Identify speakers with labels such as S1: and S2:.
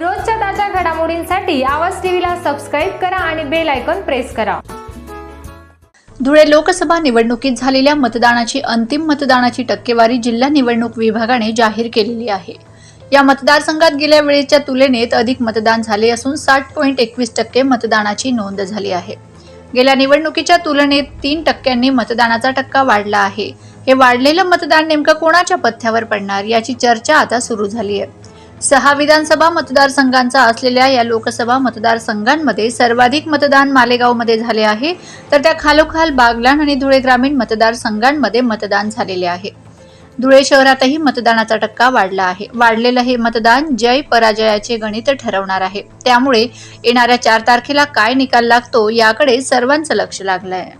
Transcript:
S1: रोजच्या ताज्या घडामोडींसाठी आवाज टीव्हीला सबस्क्राईब करा आणि बेल आयकॉन प्रेस करा.
S2: धुळे लोकसभा निवडणुकीत झालेल्या मतदानाची अंतिम मतदानाची टक्केवारी जिल्हा निवडणूक विभागाने जाहीर केलेली आहे. या मतदारसंघात गेल्या वेळेच्या तुलनेत अधिक मतदान झाले असून साठ पॉईंट एकवीस टक्के मतदानाची नोंद झाली आहे. गेल्या निवडणुकीच्या तुलनेत तीन टक्क्यांनी मतदानाचा टक्का वाढला आहे. हे वाढलेलं मतदान नेमकं कोणाच्या पथ्यावर पडणार याची चर्चा आता सुरू झाली आहे. सहा विधानसभा मतदारसंघांचा असलेल्या या लोकसभा मतदारसंघांमध्ये सर्वाधिक मतदान मालेगावमध्ये झाले आहे. तर त्या खालोखाल बागलाण आणि धुळे ग्रामीण मतदारसंघांमध्ये मतदान झालेले आहे. धुळे शहरातही मतदानाचा टक्का वाढला आहे. वाढलेलं हे मतदान जय पराजयाचे गणित ठरवणार आहे. त्यामुळे येणाऱ्या चार तारखेला काय निकाल लागतो याकडे सर्वांचं लक्ष लागलं आहे